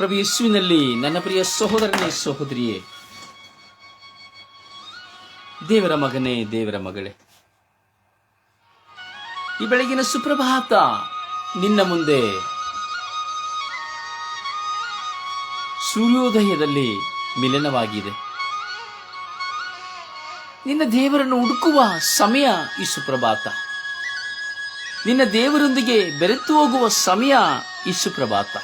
ಪ್ರಭು ಯೇಸುವಿನಲ್ಲಿ ನನ್ನ ಪ್ರಿಯ ಸಹೋದರನೇ ಸಹೋದರಿಯೇ, ದೇವರ ಮಗನೇ ದೇವರ ಮಗಳೇ. ಈ ಬೆಳಗಿನ ಸುಪ್ರಭಾತ ನಿನ್ನ ಮುಂದೆ ಸೂರ್ಯೋದಯದಲ್ಲಿ ಮಿಲನವಾಗಿದೆ. ನಿನ್ನ ದೇವರನ್ನು ಹುಡುಕುವ ಸಮಯ ಈ ಸುಪ್ರಭಾತ. ನಿನ್ನ ದೇವರೊಂದಿಗೆ ಬೆರೆತು ಹೋಗುವ ಸಮಯ ಈ ಸುಪ್ರಭಾತ.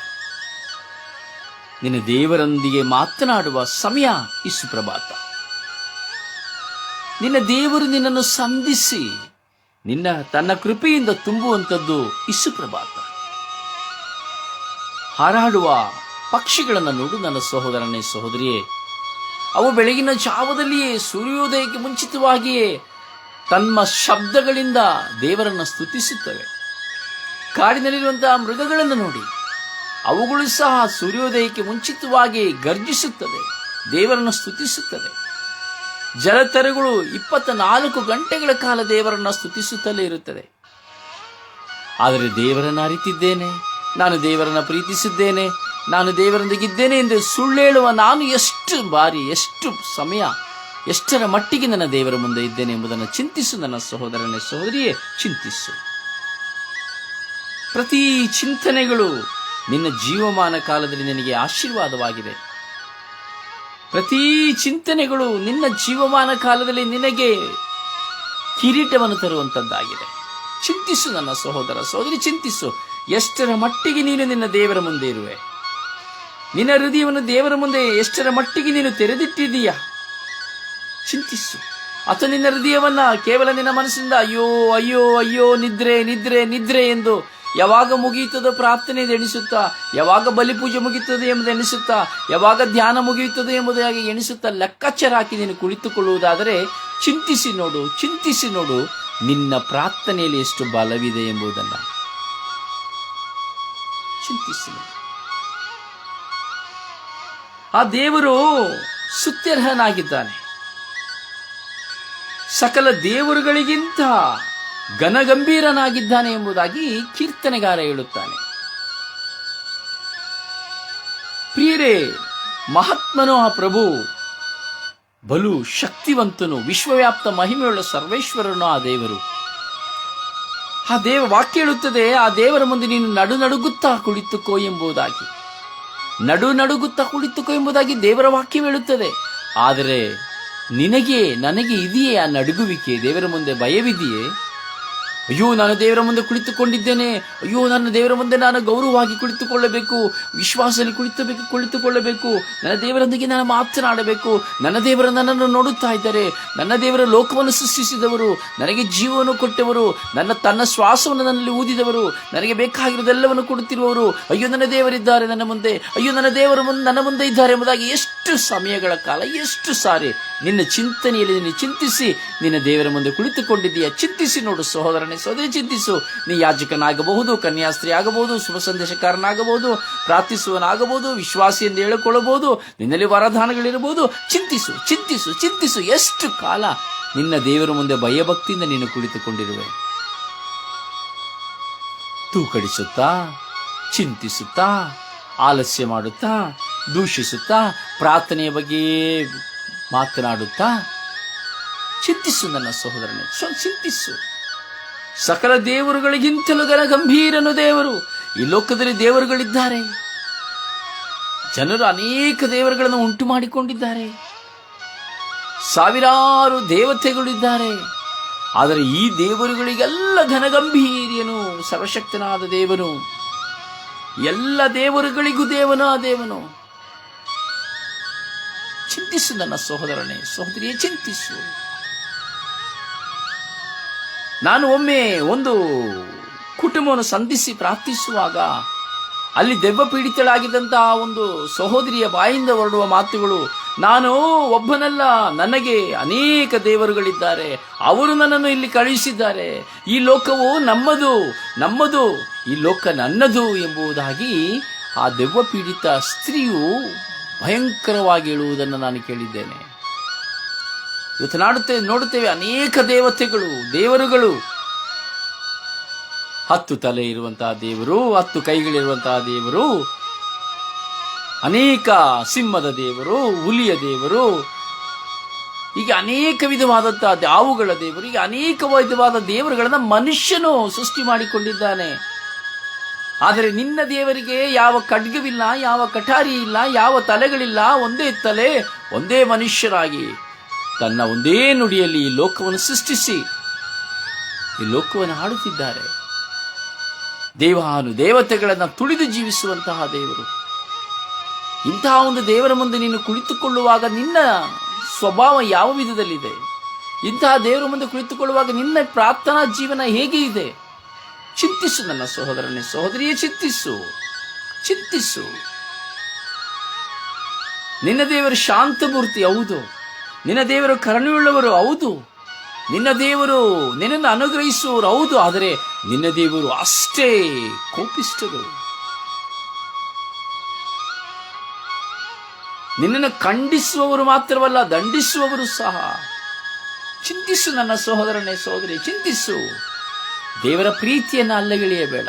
ನಿನ್ನ ದೇವರೊಂದಿಗೆ ಮಾತನಾಡುವ ಸಮಯ ಈ ಸುಪ್ರಭಾತ ನಿನ್ನ ದೇವರು ನಿನ್ನನ್ನು ಸಂಧಿಸಿ, ನಿನ್ನ ತನ್ನ ಕೃಪೆಯಿಂದ ತುಂಬುವಂಥದ್ದು ಇಸು ಪ್ರಭಾತ. ಹಾರಾಡುವ ಪಕ್ಷಿಗಳನ್ನು ನೋಡು ನನ್ನ ಸಹೋದರನೇ ಸಹೋದರಿಯೇ. ಅವು ಬೆಳಗಿನ ಜಾವದಲ್ಲಿಯೇ ಸೂರ್ಯೋದಯಕ್ಕೆ ಮುಂಚಿತವಾಗಿಯೇ ತಮ್ಮ ಶಬ್ದಗಳಿಂದ ದೇವರನ್ನು ಸ್ತುತಿಸುತ್ತವೆ. ಕಾಡಿನಲ್ಲಿರುವಂತಹ ಮೃಗಗಳನ್ನು ನೋಡಿ. ಅವುಗಳು ಸಹ ಸೂರ್ಯೋದಯಕ್ಕೆ ಮುಂಚಿತವಾಗಿ ಗರ್ಜಿಸುತ್ತದೆ, ದೇವರನ್ನು ಸ್ತುತಿಸುತ್ತದೆ. ಜಲತರಗಳು ಇಪ್ಪತ್ತ ನಾಲ್ಕು ಗಂಟೆಗಳ ಕಾಲ ದೇವರನ್ನು ಸ್ತುತಿಸುತ್ತಲೇ ಇರುತ್ತದೆ. ಆದರೆ ದೇವರನ್ನು ಅರಿತಿದ್ದೇನೆ, ನಾನು ದೇವರನ್ನು ಪ್ರೀತಿಸಿದ್ದೇನೆ, ನಾನು ದೇವರೊಂದಿಗಿದ್ದೇನೆ ಎಂದು ಸುಳ್ಳೇಳುವ ನಾನು ಎಷ್ಟು ಬಾರಿ, ಎಷ್ಟು ಸಮಯ, ಎಷ್ಟರ ಮಟ್ಟಿಗೆ ನನ್ನ ದೇವರ ಮುಂದೆ ಇದ್ದೇನೆ ಎಂಬುದನ್ನು ಚಿಂತಿಸು ನನ್ನ ಸಹೋದರನೇ, ಸಹೋದರಿಯೇ, ಚಿಂತಿಸು. ಪ್ರತಿ ಚಿಂತನೆಗಳು ನಿನ್ನ ಜೀವಮಾನ ಕಾಲದಲ್ಲಿ ನಿನಗೆ ಆಶೀರ್ವಾದವಾಗಿದೆ. ಪ್ರತಿ ಚಿಂತನೆಗಳು ನಿನ್ನ ಜೀವಮಾನ ಕಾಲದಲ್ಲಿ ನಿನಗೆ ಕಿರೀಟವನ್ನು ತರುವಂತದ್ದಾಗಿದೆ ಚಿಂತಿಸು ನನ್ನ ಸಹೋದರ ಸಹೋದರಿ, ಚಿಂತಿಸು. ಎಷ್ಟರ ಮಟ್ಟಿಗೆ ನೀನು ನಿನ್ನ ದೇವರ ಮುಂದೆ ಇರುವೆ? ನಿನ್ನ ಹೃದಯವನ್ನು ದೇವರ ಮುಂದೆ ಎಷ್ಟರ ಮಟ್ಟಿಗೆ ನೀನು ತೆರೆದಿಟ್ಟಿದೀಯಾ ಚಿಂತಿಸು. ಅಥವಾ ನಿನ್ನ ಹೃದಯವನ್ನ ಕೇವಲ ನಿನ್ನ ಮನಸ್ಸಿಂದ ಅಯ್ಯೋ ಅಯ್ಯೋ ಅಯ್ಯೋ, ನಿದ್ರೆ ನಿದ್ರೆ ನಿದ್ರೆ ಎಂದು ಯಾವಾಗ ಮುಗಿಯುತ್ತದೆ ಪ್ರಾರ್ಥನೆ ಎಣಿಸುತ್ತಾ? ಯಾವಾಗ ಬಲಿಪೂಜೆ ಮುಗಿಯುತ್ತದೆ ಎಂಬುದು ಎಣಿಸುತ್ತಾ? ಯಾವಾಗ ಧ್ಯಾನ ಮುಗಿಯುತ್ತದೆ ಎಂಬುದಾಗಿ ಎಣಿಸುತ್ತಾ? ಲೆಕ್ಕಾಚಾರ ಹಾಕಿ ನೀನು ಕುಳಿತುಕೊಳ್ಳುವುದಾದರೆ, ಚಿಂತಿಸಿ ನೋಡು ಚಿಂತಿಸಿ ನೋಡು, ನಿನ್ನ ಪ್ರಾರ್ಥನೆಯಲ್ಲಿ ಎಷ್ಟು ಬಲವಿದೆ ಎಂಬುದನ್ನು. ಚಿಂತಿಸಿ. ಆ ದೇವರು ಸುತ್ಯರ್ಹನಾಗಿದ್ದಾನೆ. ಸಕಲ ದೇವರುಗಳಿಗಿಂತ ಘನಗಂಭೀರನಾಗಿದ್ದಾನೆ ಎಂಬುದಾಗಿ ಕೀರ್ತನೆಗಾರ ಹೇಳುತ್ತಾನೆ. ಪ್ರಿಯರೇ, ಮಹಾತ್ಮನು ಆ ಪ್ರಭು, ಬಲು ಶಕ್ತಿವಂತನು, ವಿಶ್ವವ್ಯಾಪ್ತ ಮಹಿಮೆಯುಳ್ಳ ಸರ್ವೇಶ್ವರನು ಆ ದೇವರು. ಆ ದೇವ ವಾಕ್ಯ ಹೇಳುತ್ತದೆ, ಆ ದೇವರ ಮುಂದೆ ನೀನು ನಡು ನಡುಗುತ್ತಾ ಕುಳಿತುಕೋ ಎಂಬುದಾಗಿ. ನಡು ನಡುಗುತ್ತಾ ಕುಳಿತುಕೋ ಎಂಬುದಾಗಿ ದೇವರ ವಾಕ್ಯ ಹೇಳುತ್ತದೆ. ಆದರೆ ನಿನಗೆ, ನನಗೆ ಇದೆಯೇ ಆ ನಡುಗುವಿಕೆ? ದೇವರ ಮುಂದೆ ಭಯವಿದೆಯೇ? ಅಯ್ಯೋ, ನಾನು ದೇವರ ಮುಂದೆ ಕುಳಿತುಕೊಂಡಿದ್ದೇನೆ. ಅಯ್ಯೋ ನನ್ನ ದೇವರ ಮುಂದೆ ನಾನು ಗೌರವವಾಗಿ ಕುಳಿತುಕೊಳ್ಳಬೇಕು. ವಿಶ್ವಾಸದಲ್ಲಿ ಕುಳಿತಬೇಕು, ಕುಳಿತುಕೊಳ್ಳಬೇಕು. ನನ್ನ ದೇವರೊಂದಿಗೆ ನಾನು ಮಾತನಾಡಬೇಕು. ನನ್ನ ದೇವರ ನನ್ನನ್ನು ನೋಡುತ್ತಾ ಇದ್ದಾರೆ. ನನ್ನ ದೇವರ ಲೋಕವನ್ನು ಸೃಷ್ಟಿಸಿದವರು. ನನಗೆ ಜೀವವನ್ನು ಕೊಟ್ಟವರು. ನನ್ನ, ತನ್ನ ಶ್ವಾಸವನ್ನು ನನ್ನಲ್ಲಿ ಊದಿದವರು. ನನಗೆ ಬೇಕಾಗಿರೋದೆಲ್ಲವನ್ನು ಕೊಡುತ್ತಿರುವವರು. ಅಯ್ಯೋ, ನನ್ನ ದೇವರಿದ್ದಾರೆ ನನ್ನ ಮುಂದೆ. ಅಯ್ಯೋ, ನನ್ನ ದೇವರ ಮುಂದೆ ನನ್ನ ಮುಂದೆ ಇದ್ದಾರೆ ಎಂಬುದಾಗಿ ಎಷ್ಟು ಸಮಯಗಳ ಕಾಲ, ಎಷ್ಟು ಸಾರಿ. ನಿನ್ನ ಚಿಂತನೆಯಲ್ಲಿ ನೀನು ಚಿಂತಿಸಿ, ನಿನ್ನ ದೇವರ ಮುಂದೆ ಕುಳಿತುಕೊಂಡಿದ್ದೀಯ? ಚಿಂತಿಸಿ ನೋಡು ಸಹೋದರನೇ. ಸೋದರಿ ಚಿಂತಿಸು, ನೀ ಯಾಜಕನಾಗಬಹುದು ಕನ್ಯಾಸ್ತ್ರೀ ಆಗಬಹುದು ಶುಭ ಸಂದೇಶಕಾರನಾಗಬಹುದು ಪ್ರಾರ್ಥಿಸುವನಾಗಬಹುದು ವಿಶ್ವಾಸಿ ಎಂದು ಹೇಳಿಕೊಳ್ಳಬಹುದು, ನಿನ್ನಲ್ಲಿ ವರದಾನಗಳಿರಬಹುದು. ಚಿಂತಿಸು ಚಿಂತಿಸು ಚಿಂತಿಸು. ಎಷ್ಟು ಕಾಲ ನಿನ್ನ ದೇವರ ಮುಂದೆ ಭಯಭಕ್ತಿಯಿಂದ ನೀನು ಕುಳಿತುಕೊಂಡಿರುವೆ? ತೂಕಡಿಸುತ್ತಾ, ಚಿಂತಿಸುತ್ತಾ, ಆಲಸ್ಯ ಮಾಡುತ್ತಾ, ದೂಷಿಸುತ್ತಾ, ಪ್ರಾರ್ಥನೆಯ ಬಗ್ಗೆ ಮಾತನಾಡುತ್ತಾ, ಚಿಂತಿಸು ನನ್ನ ಸಹೋದರನೇ. ಚಿಂತಿಸು. ಸಕಲ ದೇವರುಗಳಿಗಿಂತಲೂ ಗಲ ಗಂಭೀರನು ದೇವರು. ಈ ಲೋಕದಲ್ಲಿ ದೇವರುಗಳಿದ್ದಾರೆ. ಜನರು ಅನೇಕ ದೇವರುಗಳನ್ನು ಉಂಟು ಮಾಡಿಕೊಂಡಿದ್ದಾರೆ. ಸಾವಿರಾರು ದೇವತೆಗಳಿದ್ದಾರೆ. ಆದರೆ ಈ ದೇವರುಗಳಿಗೆಲ್ಲ ಘನಗಂಭೀರ್ಯನು ಸರ್ವಶಕ್ತನಾದ ದೇವನು. ಎಲ್ಲ ದೇವರುಗಳಿಗೂ ದೇವನ ದೇವನು. ಚಿಂತಿಸು ನನ್ನ ಸಹೋದರನೇ, ಸಹೋದರಿಯೇ, ಚಿಂತಿಸು. ನಾನು ಒಮ್ಮೆ ಒಂದು ಕುಟುಂಬವನ್ನು ಸಂಧಿಸಿ ಪ್ರಾರ್ಥಿಸುವಾಗ ಅಲ್ಲಿ ದೆವ್ವ ಪೀಡಿತಳಾಗಿದ್ದಂತಹ ಒಂದು ಸಹೋದರಿಯ ಬಾಯಿಂದ ಹೊರಡುವ ಮಾತುಗಳು, ನಾನು ಒಬ್ಬನಲ್ಲ, ನನಗೆ ಅನೇಕ ದೇವರುಗಳಿದ್ದಾರೆ, ಅವರು ನನ್ನನ್ನು ಇಲ್ಲಿ ಕಳುಹಿಸಿದ್ದಾರೆ. ಈ ಲೋಕವು ನಮ್ಮದು ನಮ್ಮದು, ಈ ಲೋಕ ನನ್ನದು ಎಂಬುದಾಗಿ ಆ ದೆವ್ವ ಪೀಡಿತ ಸ್ತ್ರೀಯು ಭಯಂಕರವಾಗಿ ಹೇಳುವುದನ್ನು ನಾನು ಕೇಳಿದ್ದೇನೆ. ಇವತ್ತು ನಾಡುತ್ತೇವೆ, ನೋಡುತ್ತೇವೆ ಅನೇಕ ದೇವತೆಗಳು, ದೇವರುಗಳು. ಹತ್ತು ತಲೆ ಇರುವಂತಹ ದೇವರು, ಹತ್ತು ಕೈಗಳಿರುವಂತಹ ದೇವರು, ಅನೇಕ ಸಿಂಹದ ದೇವರು, ಹುಲಿಯ ದೇವರು, ಹೀಗೆ ಅನೇಕ ವಿಧವಾದಂತಹ ದಾವುಗಳ ದೇವರು, ಹೀಗೆ ಅನೇಕ ವಿಧವಾದ ದೇವರುಗಳನ್ನ ಮನುಷ್ಯನು ಸೃಷ್ಟಿ ಮಾಡಿಕೊಂಡಿದ್ದಾನೆ. ಆದರೆ ನಿನ್ನ ದೇವರಿಗೆ ಯಾವ ಖಡ್ಗವಿಲ್ಲ, ಯಾವ ಕಠಾರಿ ಇಲ್ಲ, ಯಾವ ತಲೆಗಳಿಲ್ಲ, ಒಂದೇ ತಲೆ, ಒಂದೇ ಮನುಷ್ಯರಾಗಿ. ತನ್ನ ಒಂದೇ ನುಡಿಯಲ್ಲಿ ಈ ಲೋಕವನ್ನು ಸೃಷ್ಟಿಸಿ. ಈ ಲೋಕವನ್ನು ಆಡುತ್ತಿದ್ದಾರೆ ದೇವಾನು ದೇವತೆಗಳನ್ನು ತುಳಿದು ಜೀವಿಸುವಂತಹ ದೇವರು. ಇಂತಹ ಒಂದು ದೇವರ ಮುಂದೆ ನೀನು ಕುಳಿತುಕೊಳ್ಳುವಾಗ ನಿನ್ನ ಸ್ವಭಾವ ಯಾವ ವಿಧದಲ್ಲಿದೆ? ಇಂತಹ ದೇವರ ಮುಂದೆ ಕುಳಿತುಕೊಳ್ಳುವಾಗ ನಿನ್ನ ಪ್ರಾರ್ಥನಾ ಜೀವನ ಹೇಗೆ ಇದೆ? ಚಿಂತಿಸು ನನ್ನ ಸಹೋದರನೇ, ಸಹೋದರಿಯೇ, ಚಿಂತಿಸು. ಚಿಂತಿಸು. ನಿನ್ನ ದೇವರು ಶಾಂತಮೂರ್ತಿ ಹೌದು. ನಿನ್ನ ದೇವರು ಕರುಣೆಯುಳ್ಳವರು, ಹೌದು. ನಿನ್ನ ದೇವರು ನಿನ್ನನ್ನು ಅನುಗ್ರಹಿಸುವವರು, ಹೌದು. ಆದರೆ ನಿನ್ನ ದೇವರು ಅಷ್ಟೇ ಕೋಪಿಷ್ಟರು ನಿನ್ನನ್ನು ಖಂಡಿಸುವವರು ಮಾತ್ರವಲ್ಲ, ದಂಡಿಸುವವರು ಸಹ. ಚಿಂತಿಸು ನನ್ನ ಸಹೋದರನೇ, ಸಹೋದರಿ, ಚಿಂತಿಸು. ದೇವರ ಪ್ರೀತಿಯನ್ನು ಅಲ್ಲಗೆಳೆಯಬೇಡ.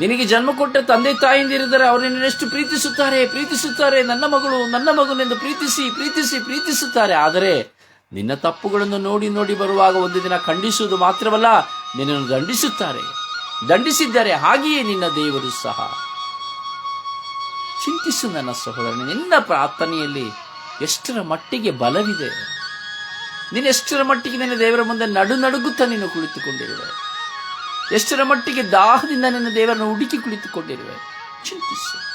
ನಿನಗೆ ಜನ್ಮ ಕೊಟ್ಟ ತಂದೆ ತಾಯಿಂದಿರಿದರೆ ಅವರು ನಿನ್ನೆಷ್ಟು ಪ್ರೀತಿಸುತ್ತಾರೆ? ಪ್ರೀತಿಸುತ್ತಾರೆ? ನನ್ನ ಮಗಳು, ನನ್ನ ಮಗನೆಂದು ಪ್ರೀತಿಸಿ ಪ್ರೀತಿಸಿ, ಪ್ರೀತಿಸುತ್ತಾರೆ. ಆದರೆ ನಿನ್ನ ತಪ್ಪುಗಳನ್ನು ನೋಡಿ ನೋಡಿ ಬರುವಾಗ ಒಂದು ದಿನ ಖಂಡಿಸುವುದು ಮಾತ್ರವಲ್ಲ, ನಿನ್ನನ್ನು ದಂಡಿಸುತ್ತಾರೆ. ದಂಡಿಸಿದ್ದಾರೆ ಹಾಗೆಯೇ ನಿನ್ನ ದೇವರು ಸಹ. ಚಿಂತಿಸು ನನ್ನ ಸಹೋದರನೇ, ನಿನ್ನ ಪ್ರಾರ್ಥನೆಯಲ್ಲಿ ಎಷ್ಟರ ಮಟ್ಟಿಗೆ ಬಲವಿದೆ? ನೀನೆಷ್ಟರ ಮಟ್ಟಿಗೆ ನಿನ್ನ ದೇವರ ಮುಂದೆ ನಡು ನಡುಗುತ್ತಾ ನೀನು ಕುಳಿತುಕೊಂಡಿರುವೆ? ಎಷ್ಟರ ಮಟ್ಟಿಗೆ ದಾಹದಿಂದ ನನ್ನ ದೇವರನ್ನು ಹುಡುಕಿ ಕುಳಿತುಕೊಂಡಿರುವೆ? ಚಿಂತಿಸು.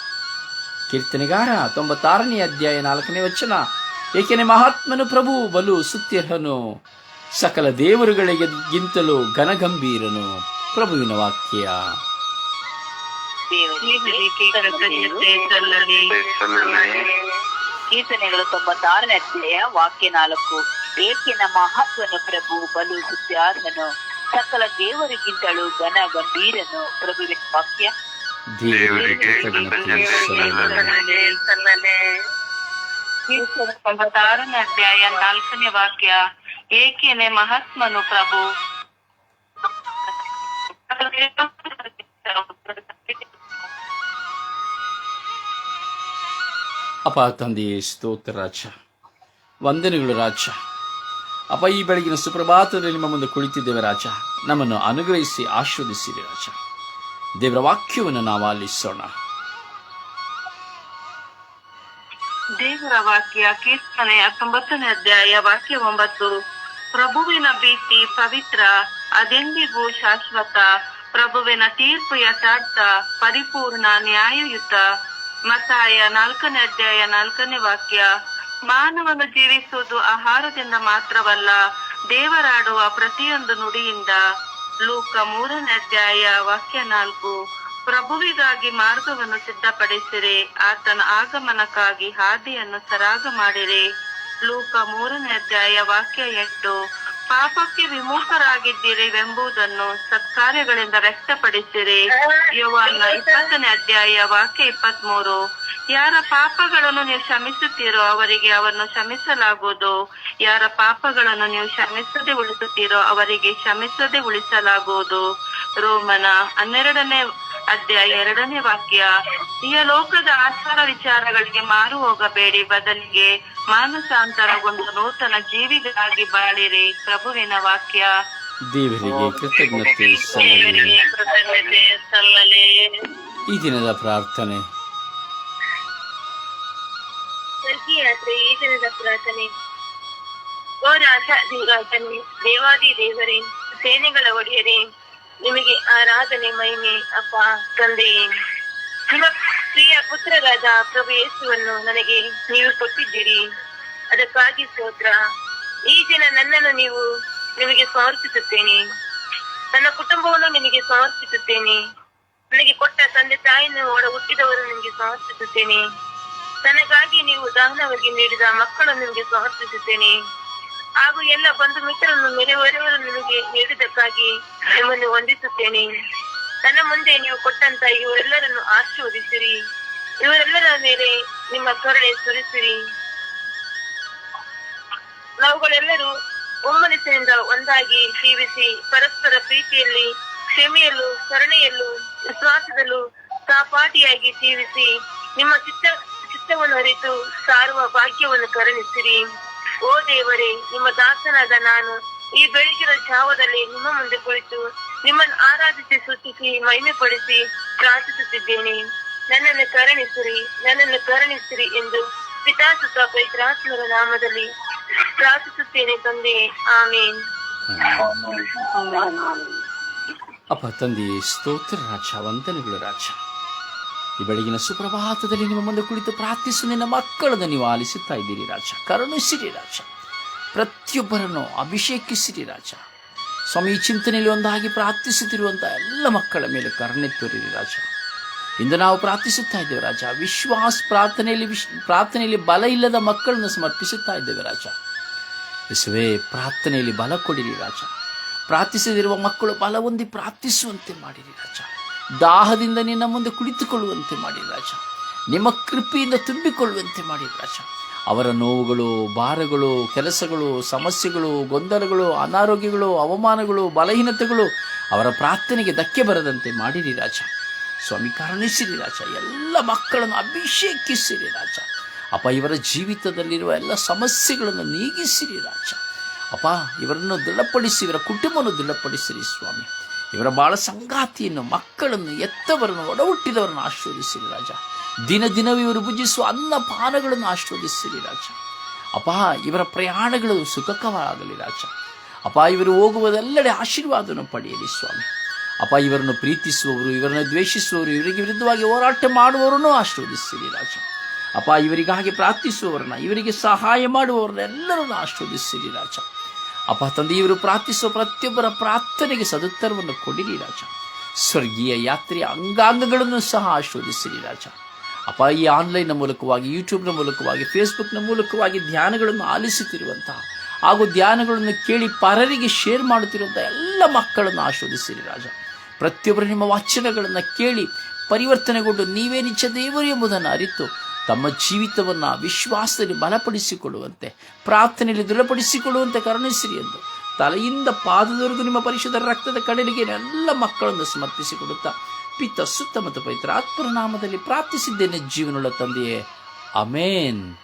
ಕೀರ್ತನೆಗಾರ, ತೊಂಬತ್ತಾರನೇ ಅಧ್ಯಾಯ ನಾಲ್ಕನೇ ವಚನ. ಏಕೆನೆ ಮಹಾತ್ಮನು ಪ್ರಭು, ಬಲು ಸುತ್ಯರ್ಹನು. ಸಕಲ ದೇವರುಗಳಿಗೆ ಗಿಂತಲೂ ಘನಗಂಭೀರನು. ಪ್ರಭುವಿನ ವಾಕ್ಯ. ಕೀರ್ತನೆಗಳು ತೊಂಬತ್ತಾರನೇ ಅಧ್ಯಾಯ ವಾಕ್ಯ ನಾಲ್ಕು. ಏಕೆನ ಮಹತ್ವನು ಪ್ರಭು, ಬಲು ಸುತ್ಯಾರ್ಹನು. ಸಕಲ ದೇವರಿಗಿಂತಲೂ ಘನ ಗಂಭೀರನು ಪ್ರಭುವಿನ ವಾಕ್ಯ. ದೇವರಿಗೆ ತೊಂಬತ್ತಾರನೇ ಅಧ್ಯಾಯ ನಾಲ್ಕನೇ ವಾಕ್ಯ. ಏಕೆನೆ ಮಹಾತ್ಮನು ಪ್ರಭು. ಅಪ ತಂದೆಯೇ ಸ್ತೋತ್ರ ರಾಜ. ವಂದನೆಗಳು ರಾಜ. ಅಪ್ಪ, ಈ ಬೆಳಗಿನ ಸುಪ್ರಭಾತದಲ್ಲಿ ನಿಮ್ಮ ಮುಂದೆ ಕುಳಿತಿದ್ದೇವೆ ರಾಜ. ನಮ್ಮನ್ನು ಅನುಗ್ರಹಿಸಿ, ಆಶೀರ್ವದಿಸಿರಿ ರಾಜ. ದೇವರ ವಾಕ್ಯವನ್ನು ನಾವು ಆಲಿಸೋಣ. ದೇವರ ವಾಕ್ಯ ಕೀರ್ತನೆ ಹತ್ತೊಂಬತ್ತನೇ ಅಧ್ಯಾಯ ವಾಕ್ಯ ಒಂಬತ್ತು. ಪ್ರಭುವಿನ ಭೀತಿ ಪವಿತ್ರ, ಅದೆಂದಿಗೂ ಶಾಶ್ವತ, ಪ್ರಭುವಿನ ತೀರ್ಪು ಯಥಾರ್ಥ, ಪರಿಪೂರ್ಣ ನ್ಯಾಯಯುತ. ಮತಾಯ ನಾಲ್ಕನೇ ಅಧ್ಯಾಯ ನಾಲ್ಕನೇ ವಾಕ್ಯ. ಮಾನವನು ಜೀವಿಸುವುದು ಆಹಾರದಿಂದ ಮಾತ್ರವಲ್ಲ, ದೇವರಾಡುವ ಪ್ರತಿಯೊಂದು ನುಡಿಯಿಂದ ಲೂಕ ಮೂರನೇ ಅಧ್ಯಾಯ ವಾಕ್ಯ ನಾಲ್ಕು. ಪ್ರಭುವಿಗಾಗಿ ಮಾರ್ಗವನ್ನು ಸಿದ್ಧಪಡಿಸಿರಿ, ಆತನ ಆಗಮನಕ್ಕಾಗಿ ಹಾದಿಯನ್ನು ಸರಾಗ ಮಾಡಿರಿ. ಲೂಕ ಮೂರನೇ ಅಧ್ಯಾಯ ವಾಕ್ಯ ಎಂಟು. ಪಾಪಕ್ಕೆ ವಿಮುಖರಾಗಿದ್ದೀರಿವೆಂಬುದನ್ನು ಸತ್ಕಾರ್ಯಗಳಿಂದ ವ್ಯಕ್ತಪಡಿಸಿರಿ. ಯೋವಾನ ಇಪ್ಪತ್ತನೇ ಅಧ್ಯಾಯ ವಾಕ್ಯ ಇಪ್ಪತ್ಮೂರು. ಯಾರ ಪಾಪಗಳನ್ನು ನೀವು ಕ್ಷಮಿಸುತ್ತೀರೋ ಅವರಿಗೆ ಅವರನ್ನು ಕ್ಷಮಿಸಲಾಗುವುದು. ಯಾರ ಪಾಪಗಳನ್ನು ನೀವು ಕ್ಷಮಿಸದೆ ಉಳಿಸುತ್ತೀರೋ ಅವರಿಗೆ ಕ್ಷಮಿಸದೆ ಉಳಿಸಲಾಗುವುದು. ರೋಮನ ಹನ್ನೆರಡನೇ ಅಧ್ಯಾಯ ಎರಡನೇ ವಾಕ್ಯ ಈ ಲೋಕದ ಆಚಾರ ವಿಚಾರಗಳಿಗೆ ಮಾರು ಹೋಗಬೇಡಿ. ಬದಲಿಗೆ ಮಾನಸಾಂತರಗೊಂಡು ನೂತನ ಜೀವಿಗಳಾಗಿ ಬಾಳಿರಿ. ಪ್ರಭುವಿನ ವಾಕ್ಯ. ದೇವರಿಗೆ ಕೃತಜ್ಞತೆ ಸಲ್ಲಲಿ ದೇವರಿಗೆ ಕೃತಜ್ಞತೆ ಸಲ್ಲಲಿ ಈ ದಿನದ ಪ್ರಾರ್ಥನೆ. ಯಾತ್ರೆ ಈ ದಿನದ ಪ್ರಾರ್ಥನೆ ಓ ರಾಜಾಧಿರಾಜನೇ ದೇವಾದಿ ದೇವರೇ, ಸೇನೆಗಳ ಒಡೆಯರೇ, ನಿಮಗೆ ಆರಾಧನೆ ಮಹಿಮೆ, ಅಪ್ಪ ತಂದೆಯೇ ನಿಮ್ಮ ಪ್ರಿಯ ಪುತ್ರರಾದ ಪ್ರಭು ಯೇಸುವನ್ನು ನನಗೆ ನೀವು ಕೊಟ್ಟಿದ್ದೀರಿ. ಅದಕ್ಕಾಗಿ ಸ್ತೋತ್ರ. ಈ ದಿನ ನನ್ನನ್ನು ನೀವು ನಿಮಗೆ ಸಮರ್ಪಿಸುತ್ತೇನೆ. ನನ್ನ ಕುಟುಂಬವನ್ನು ನಿಮಗೆ ಸಮರ್ಪಿಸುತ್ತೇನೆ. ನನಗೆ ಕೊಟ್ಟ ತಂದೆ ತಾಯಿಯನ್ನು ಒಡ ಹುಟ್ಟಿದವರು ನಿಮಗೆ ಸಮರ್ಪಿಸುತ್ತೇನೆ. ನನಗಾಗಿ ನೀವು ದಾನವಾಗಿ ನೀಡಿದ ಮಕ್ಕಳನ್ನು ನಿಮಗೆ ಸಮರ್ಪಿಸುತ್ತೇನೆ ಹಾಗೂ ಎಲ್ಲ ಬಂಧು ಮಿತ್ರರನ್ನು ನೆರೆಹೊರೆಯವರು ನಿಮಗೆ ನೀಡಿದ್ದಕ್ಕಾಗಿ ನಿಮ್ಮನ್ನು ವಂದಿಸುತ್ತೇನೆ. ನನ್ನ ಮುಂದೆ ನೀವು ಕೊಟ್ಟಂತ ಇವರೆಲ್ಲರನ್ನು ಆಶೀರ್ವದಿಸಿರಿ. ಇವರೆಲ್ಲರ ಮೇಲೆ ನಿಮ್ಮ ಕರುಣೆ ಸುರಿಸಿರಿ. ನಾವುಗಳೆಲ್ಲರೂ ಒಮ್ಮನಸ್ಸಿನಿಂದ ಒಂದಾಗಿ ಜೀವಿಸಿ ಪರಸ್ಪರ ಪ್ರೀತಿಯಲ್ಲಿ, ಕ್ಷಮೆಯಲ್ಲೂ, ಕರುಣೆಯಲ್ಲೂ, ವಿಶ್ವಾಸದಲ್ಲೂ ಸಹಪಾಠಿಯಾಗಿ ಜೀವಿಸಿ ನಿಮ್ಮ ಚಿತ್ತ ಚಿತ್ತವನ್ನು ಅರಿತು ಸಾರುವ ಭಾಗ್ಯವನ್ನು ಕರುಣಿಸಿರಿ. ಓ ದೇವರೇ ನಿಮ್ಮ ದಾಸನಾದ ನಾನು ಈ ಬೆಳಗಿನ ಜಾವದಲ್ಲಿ ನಿಮ್ಮ ಮುಂದೆ ಕುಳಿತು ನಿಮ್ಮನ್ನು ಆರಾಧಿಸಿ ಸುತ್ತಿಸಿ ಮಹಿಮೆ ಪಡಿಸಿ ಪ್ರಾರ್ಥಿಸುತ್ತಿದ್ದೇನೆ. ನನ್ನನ್ನು ಕರುಣಿಸಿರಿ ನನ್ನನ್ನು ಕರುಣಿಸಿರಿ ಎಂದು ಪಿತಾಸುತ ಪೈತ್ರಾತ್ಮರ ನಾಮದಲ್ಲಿ ಪ್ರಾರ್ಥಿಸುತ್ತೇನೆ ತಂದೆ. ಆಮೇನ್. ಅಪ್ಪ ತಂದೆ ಸ್ತೋತ್ರ ರಾಜ ವಂದನೆಗಳು ರಾಜ. ಈ ಬೆಳಗಿನ ಸುಪ್ರಭಾತದಲ್ಲಿ ನಿಮ್ಮ ಮುಂದೆ ಕುಳಿತು ಪ್ರಾರ್ಥಿಸು, ನಿನ್ನ ಮಕ್ಕಳನ್ನು ನೀವು ಆಲಿಸುತ್ತಾ ಇದ್ದೀರಿ ರಾಜ. ಕರುಣಿಸಿರಿ ರಾಜ. ಪ್ರತಿಯೊಬ್ಬರನ್ನು ಅಭಿಷೇಕಿಸಿರಿ ರಾಜ. ಸ್ವಾಮಿ, ಈ ಚಿಂತನೆಯಲ್ಲಿ ಒಂದಾಗಿ ಪ್ರಾರ್ಥಿಸುತ್ತಿರುವಂಥ ಎಲ್ಲ ಮಕ್ಕಳ ಮೇಲೆ ಕರುಣೆ ತೋರಿರಿ ರಾಜ. ಇಂದು ನಾವು ಪ್ರಾರ್ಥಿಸುತ್ತಾ ಇದ್ದೇವೆ ರಾಜ. ವಿಶ್ವಾಸ ಪ್ರಾರ್ಥನೆಯಲ್ಲಿ ವಿಶ್, ಪ್ರಾರ್ಥನೆಯಲ್ಲಿ ಬಲ ಇಲ್ಲದ ಮಕ್ಕಳನ್ನು ಸಮರ್ಪಿಸುತ್ತಾ ಇದ್ದೇವೆ ರಾಜ. ಯೇಸುವೆ, ಪ್ರಾರ್ಥನೆಯಲ್ಲಿ ಬಲ ಕೊಡಿರಿ ರಾಜ. ಪ್ರಾರ್ಥಿಸದಿರುವ ಮಕ್ಕಳು ಬಲ ಹೊಂದಿ ಪ್ರಾರ್ಥಿಸುವಂತೆ ಮಾಡಿರಿ ರಾಜ. ದಾಹದಿಂದ ನಿನ್ನ ಮುಂದೆ ಕುಳಿತುಕೊಳ್ಳುವಂತೆ ಮಾಡಿ ರಾಜ. ನಿಮ್ಮ ಕೃಪೆಯಿಂದ ತುಂಬಿಕೊಳ್ಳುವಂತೆ ಮಾಡಿ ರಾಜ. ಅವರ ನೋವುಗಳು, ಭಾರಗಳು, ಕೆಲಸಗಳು, ಸಮಸ್ಯೆಗಳು, ಗೊಂದಲಗಳು, ಅನಾರೋಗ್ಯಗಳು, ಅವಮಾನಗಳು, ಬಲಹೀನತೆಗಳು ಅವರ ಪ್ರಾರ್ಥನೆಗೆ ಧಕ್ಕೆ ಬರದಂತೆ ಮಾಡಿರಿ ರಾಜ. ಸ್ವಾಮಿ, ಕರುಣಿಸಿರಿ ರಾಜ. ಎಲ್ಲ ಮಕ್ಕಳನ್ನು ಅಭಿಷೇಕಿಸಿರಿ ರಾಜ. ಅಪ್ಪ, ಇವರ ಜೀವಿತದಲ್ಲಿರುವ ಎಲ್ಲ ಸಮಸ್ಯೆಗಳನ್ನು ನೀಗಿಸಿರಿ ರಾಜ. ಅಪ್ಪ, ಇವರನ್ನು ದೃಢಪಡಿಸಿ, ಇವರ ಕುಟುಂಬವನ್ನು ದೃಢಪಡಿಸಿರಿ ಸ್ವಾಮಿ. ಇವರ ಬಾಳ ಸಂಗಾತಿಯನ್ನು, ಮಕ್ಕಳನ್ನು ಎತ್ತವರನ್ನು, ಒಡಹುಟ್ಟಿದವರನ್ನು ಆಶೀರ್ವದಿಸಿರಿ ರಾಜ. ದಿನ ದಿನವೂ ಇವರು ಭುಜಿಸುವ ಅನ್ನ ಪಾನಗಳನ್ನು ಆಶೀರ್ವದಿಸಿರಿ ರಾಜ. ಅಪ, ಇವರ ಪ್ರಯಾಣಗಳು ಸುಖಕವಾಗಲಿ ರಾಜ. ಅಪ, ಇವರು ಹೋಗುವುದೆಲ್ಲಡೆ ಆಶೀರ್ವಾದವನ್ನು ಪಡೆಯಲಿ ಸ್ವಾಮಿ. ಅಪ, ಇವರನ್ನು ಪ್ರೀತಿಸುವವರು, ಇವರನ್ನು ದ್ವೇಷಿಸುವವರು, ಇವರಿಗೆ ವಿರುದ್ಧವಾಗಿ ಹೋರಾಟ ಮಾಡುವವರನ್ನು ಆಶೀರ್ವದಿಸಿರಿ ರಾಜ. ಅಪ, ಇವರಿಗಾಗಿ ಪ್ರಾರ್ಥಿಸುವವರನ್ನ, ಇವರಿಗೆ ಸಹಾಯ ಮಾಡುವವರನ್ನೆಲ್ಲರನ್ನು ಆಶೀರ್ವದಿಸಿರಿ ರಾಜ. ಅಪ್ಪ ತಂದೆ ಇವರು ಪ್ರಾರ್ಥಿಸುವ ಪ್ರತಿಯೊಬ್ಬರ ಪ್ರಾರ್ಥನೆಗೆ ಸದುತ್ತರವನ್ನು ಕೊಡಿರಿ ರಾಜ. ಸ್ವರ್ಗೀಯ ಯಾತ್ರೆಯ ಅಂಗಾಂಗಗಳನ್ನು ಸಹ ಆಶೀರ್ವದಿಸಿರಿ ರಾಜ. ಅಪ್ಪ, ಈ ಆನ್ಲೈನ್ನ ಮೂಲಕವಾಗಿ ಯೂಟ್ಯೂಬ್ನ ಮೂಲಕವಾಗಿ ಫೇಸ್ಬುಕ್ನ ಮೂಲಕವಾಗಿ ಧ್ಯಾನಗಳನ್ನು ಆಲಿಸುತ್ತಿರುವಂತಹ ಹಾಗೂ ಧ್ಯಾನಗಳನ್ನು ಕೇಳಿ ಪರರಿಗೆ ಶೇರ್ ಮಾಡುತ್ತಿರುವಂಥ ಎಲ್ಲ ಮಕ್ಕಳನ್ನು ಆಶೋಧಿಸಿರಿ ರಾಜ. ಪ್ರತಿಯೊಬ್ಬರು ನಿಮ್ಮ ವಾಚನಗಳನ್ನು ಕೇಳಿ ಪರಿವರ್ತನೆಗೊಂಡು ನೀವೇ ನಿಜ ದೇವರು ಎಂಬುದನ್ನು ಅರಿತು ತಮ್ಮ ಜೀವಿತವನ್ನು ವಿಶ್ವಾಸದಲ್ಲಿ ಬಲಪಡಿಸಿಕೊಳ್ಳುವಂತೆ ಪ್ರಾರ್ಥನೆಯಲ್ಲಿ ದೃಢಪಡಿಸಿಕೊಳ್ಳುವಂತೆ ಕರುಣಿಸಿರಿ ಎಂದು. ತಲೆಯಿಂದ ಪಾದದವರೆಗೂ ನಿಮ್ಮ ಪರಿಶುದ್ಧ ರಕ್ತದ ಕಡಲಿಗೆ ಎಲ್ಲ ಮಕ್ಕಳನ್ನು ಸಮರ್ಪಿಸಿಕೊಡುತ್ತಾ ಪಿತ್ತ ಸುತ್ತ ಮತ್ತು ಪವಿತ್ರ ಆತ್ಮರ ನಾಮದಲ್ಲಿ ಪ್ರಾರ್ಥಿಸಿದ್ದೇನೆ ಜೀವನವುಳ್ಳ ತಂದೆಯೇ. Amen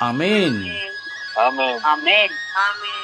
amen amen amen amen.